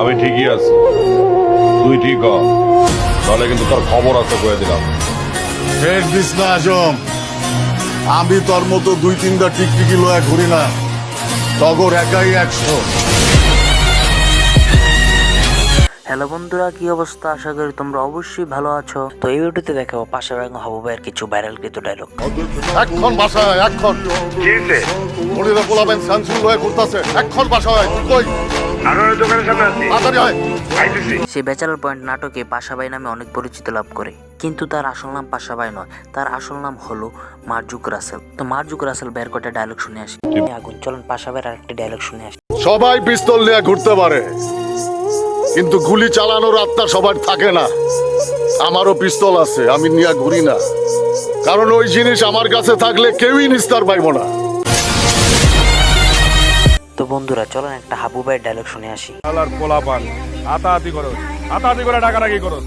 আমি ঠিকই আছি। তুই ঠিক হ। তাহলে কিন্তু তোর খবর আছে কয়ে দিলাম। ফের দিস না আজম। আমি তোর মতো দুই তিনটা টিকটিকি লয়া ঘুরি না। টগর একাই একশো। হ্যালো বন্ধুরা কি অবস্থা? আশা করি তোমরা অবশ্যই ভালো আছো। তো এই ভিডিওতে দেখাবো পাশা ব্যাং হাবু ভাইয়ের কিছু ভাইরাল কিছু ডায়লগ এক্ষণ বাসায় আয়, এক্ষণ মনিরা পোলাবেন সানসুল হয়ে ঘুরতাছে। এক্ষণ বাসায় আয়, তুই কই তাড়াতাড়ি আয়। সে ব্যাচেলার পয়েন্ট নাটকে পাশাবাই নামে অনেক পরিচিত লাভ করে। কিন্তু তার আসল নাম পাশাবাই নয় তার আসল নাম হলো মার্জুক রাসেল। তো মার্জুক রাসেল বের কটা ডায়লগ শুনে আসি? আগুন চলুন পাশাবাইয়ের আরেকটি ডায়লগ শুনে আসি। সবাই পিস্তল নিয়ে ঘুরতে পারে। কিন্তু গুলি চালানোর আত্মা সবার থাকে না। আমারও পিস্তল আছে আমি নিয়ে ঘুরি না। কারণ ওই জিনিস আমার কাছে থাকলে কেউই নিস্তার পাইব না। তো বন্ধুরা চলুন একটা হাবু ভাইয়ের ডায়লগ শুনে আসি। শালার পোলা পান হাতাহাতি করো হাতাহাতি করে টাকা রাখি করো।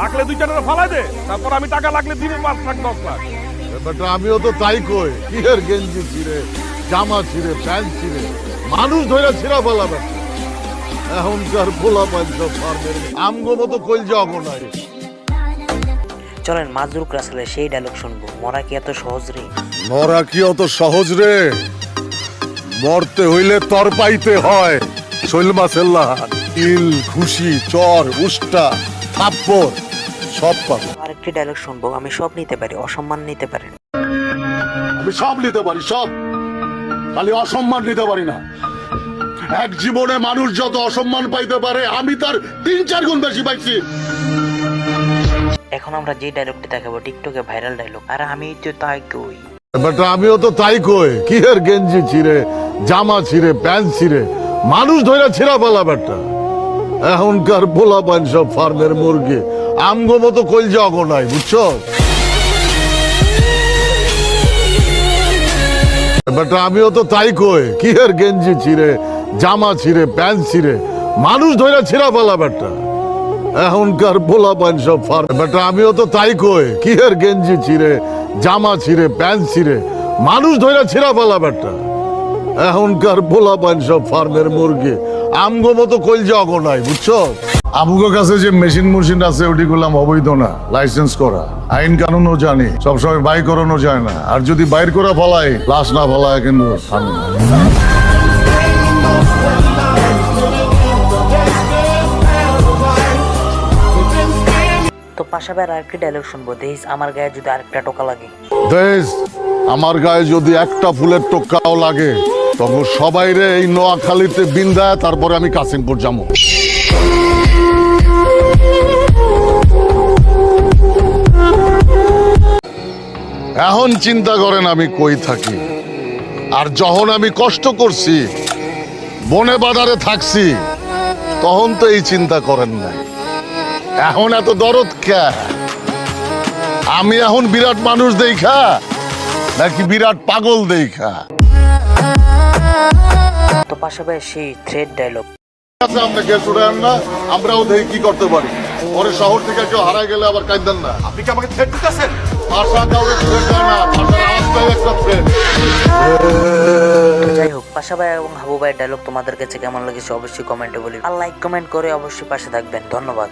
লাগলে দুই চারটা ফালাই দে তারপর আমি টাকা লাগলে দিব পাঁচ লাখ দশ লাখ। ব্যাপারটা আমিও তো তাই কই কি এর গেঞ্জি ছিঁড়ে জামা ছিঁড়ে প্যান্ট ছিঁড়ে মানুষ ধরে ছিঁড়া বলা ব্যাপার এখনকার পাঞ্চ ফার্মের আমগো মতো কইল নাই চলেন মাজরুক রাসেলের সেই ডায়লগ শুনব। মরা কি এত সহজ রে? মরা কি অত সহজ রে? মরতে হইলে তর পাইতে হয়। শৈল ইল খুশি চর উষ্টা থাপ্পর সব পাবো। আরেকটি ডায়লগ শুনব। আমি সব নিতে পারি অসম্মান নিতে পারি আমি সব নিতে পারি সব। খালি অসম্মান নিতে পারি না। এক জীবনে মানুষ যত অসম্মান পাইতে পারে আমি তার তিন চার গুণ বেশি পাইছি। এখন আমরা যে ডায়লগটি দেখাবো টিকটকে ভাইরাল ডায়লগ আর আমি তো তাই কই। ব্যাপারটা আমিও তো তাই কই। কি এর গেঞ্জি ছিঁড়ে জামা ছিঁড়ে প্যান্ট ছিঁড়ে মানুষ ধরে ছিঁড়া পালা ব্যাটা এখনকার পোলা পান সব ফার্মের মুরগি। আমগো মতো কইল জগ নাই বুঝছ? বাট আমিও তো তাই কই। কি এর গেঞ্জি ছিঁড়ে জামা ছিঁড়ে, প্যান্ট ছিঁড়ে, মানুষ ধরে ছিঁড়া পালা ব্যাটা। এখনকার পোলা পান সব ফার্ম ব্যাটা, আমিও তো তাই কই কি এর গেঞ্জি ছিঁড়ে, জামা ছিঁড়ে, প্যান্ট ছিঁড়ে, মানুষ ধরে ছিঁড়া পালা ব্যাটা। এখনকার পোলা পান সব ফার্মের মুরগি, আমগো মতো কইল জগ নাই, বুঝছ? আমগো কাছে যে মেশিন মেশিন আছে, ওটি করলাম অবৈধ না, লাইসেন্স করা। আইন কানুনও জানি, সবসময় বাই করানো যায় না। আর যদি বাইর করা ফলাই লাশ না ফলায় কিন্তু তো আরেকটি ডায়লগ শুনব। দেখিস আমার গায়ে যদি আরেকটা টোকা লাগে। বেশ আমার গায়ে যদি একটা ফুলের টোকাও লাগে, তখন সবাই রে এই নোয়াখালীতে বিন্দায় তারপরে আমি কাসিমপুর যাব। এখন চিন্তা করেন আমি কই থাকি। আর যখন আমি কষ্ট করছি, বনে বাজারে থাকছি, তখন তো এই চিন্তা করেন নাই। এখন এত দরদ কে? আমি এখন বিরাট মানুষ দেখা নাকি বিরাট পাগল দেখা? তো পাশাপাশি সেই থ্রেড ডায়লগ আচ্ছা আপনি গ্যাস উড়ান না আমরাও দেখি কি করতে পারি। পরে শহর থেকে কেউ হারাই গেলে আবার কাঁদেন না। আপনি কি আমাকে থ্রেট দিতেছেন? ভাষা কাউকে থ্রেট দেয় না ভাষার আওয়াজটাই একটা থ্রেট তো যাই হোক পাশাপাশি এবং হাবু ভাইয়ের ডায়লগ তোমাদের কাছে কেমন লেগেছে অবশ্যই কমেন্টে বলি। আর লাইক কমেন্ট করে অবশ্যই পাশে থাকবেন। ধন্যবাদ।